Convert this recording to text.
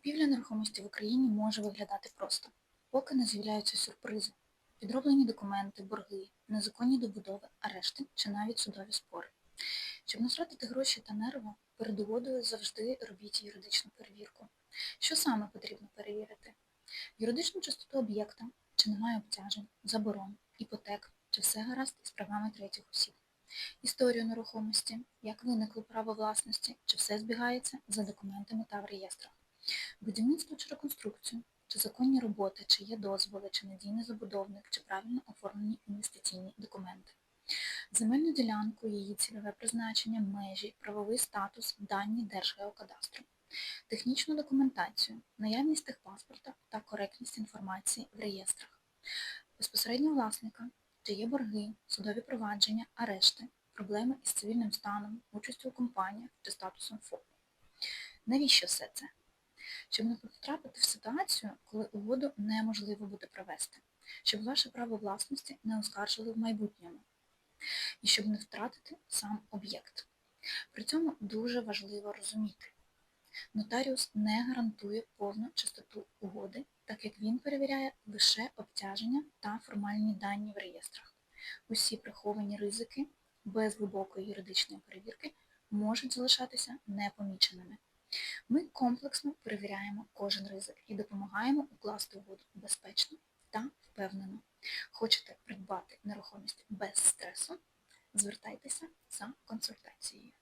Купівля нерухомості в Україні може виглядати просто, поки не з'являються сюрпризи, підроблені документи, борги, незаконні добудови, арешти чи навіть судові спори. Щоб не втратити гроші та нерви, перед угодою завжди робіть юридичну перевірку. Що саме потрібно перевірити? Юридичну чистоту об'єкта, чи немає обтяжень, заборон, іпотек, чи все гаразд із правами третіх осіб. Історію нерухомості, як виникло право власності, чи все збігається за документами та в реєстрах. Будівництво чи реконструкцію, чи законні роботи, чи є дозволи, чи надійний забудовник, чи правильно оформлені інвестиційні документи. Земельну ділянку, її цільове призначення, межі, правовий статус, дані Держгеокадастру. Технічну документацію, наявність техпаспорта та коректність інформації в реєстрах. Безпосередньо власника, чи є борги, судові провадження, арешти, проблеми із цивільним станом, участю у компаніях чи статусом ФОП. Навіщо все це? Щоб не потрапити в ситуацію, коли угоду неможливо буде провести, щоб ваше право власності не оскаржили в майбутньому, і щоб не втратити сам об'єкт. При цьому дуже важливо розуміти, нотаріус не гарантує повну чистоту угоди, так як він перевіряє лише обтяження та формальні дані в реєстрах. Усі приховані ризики без глибокої юридичної перевірки можуть залишатися непоміченими. Ми комплексно перевіряємо кожен ризик і допомагаємо укласти угоду безпечно та впевнено. Хочете придбати нерухомість без стресу? Звертайтеся за консультацією.